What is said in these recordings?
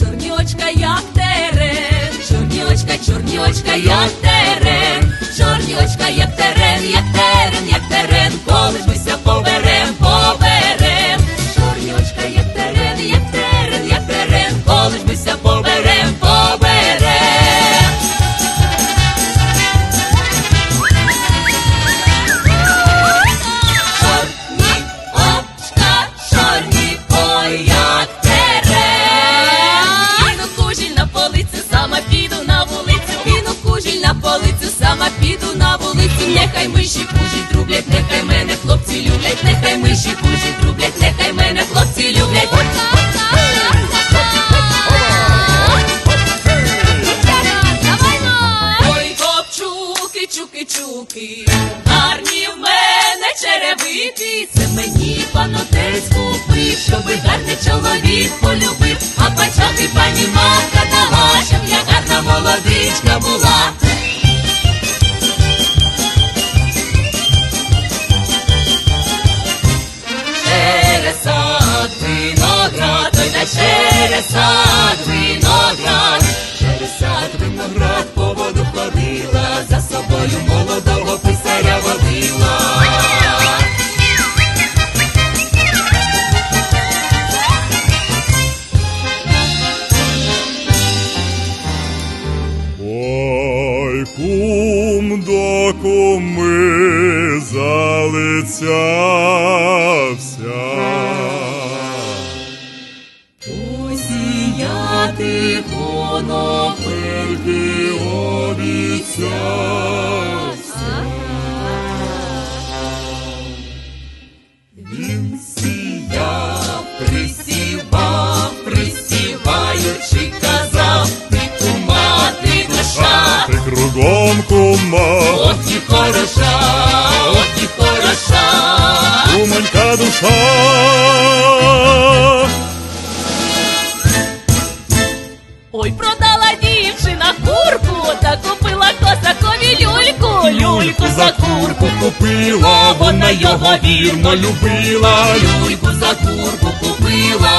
чорнілочка, як терен, чорнілочка, чорнілочка, як терен, чорнілочка, як терен, як терен, як терен, коли ж мися поберем. Полицю, сама піду на вулицю. Нехай миші кужіль трублять, нехай мене хлопці люблять, нехай миші кужіль трублять, нехай мене хлопці люблять. Ой, хлопчуки, чуки, чуки, гарні в мене черевики, це мені панотець купив, щоби гарний чоловік полюбив, а і пані мамка дала, щоб я гарна молодичка була. Через сад виноград, через сад виноград по воду ходила, за собою молодого писаря водила. Ой, кум до куми залицявся. Конопельки обіцявся. Він сіяв, присівав, присіваючи, казав, ти кума, ти душа, Ти кругом кума, от і хороша, от і хороша. кумонька душа. Ой, продала дівчина курку та купила косакові люльку, люльку за курку купила, вона його вірно любила, люльку за курку купила,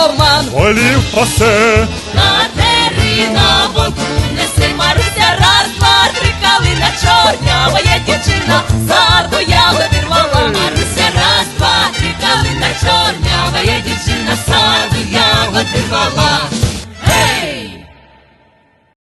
там Роман. Волів пасе, Катерина воду несе Маруся, раз, два, три, калина чорня, моя дівчина, саду ягоди рвала, Маруся, раз, два, три, калина чорня, моя дівчина, саду я рвала.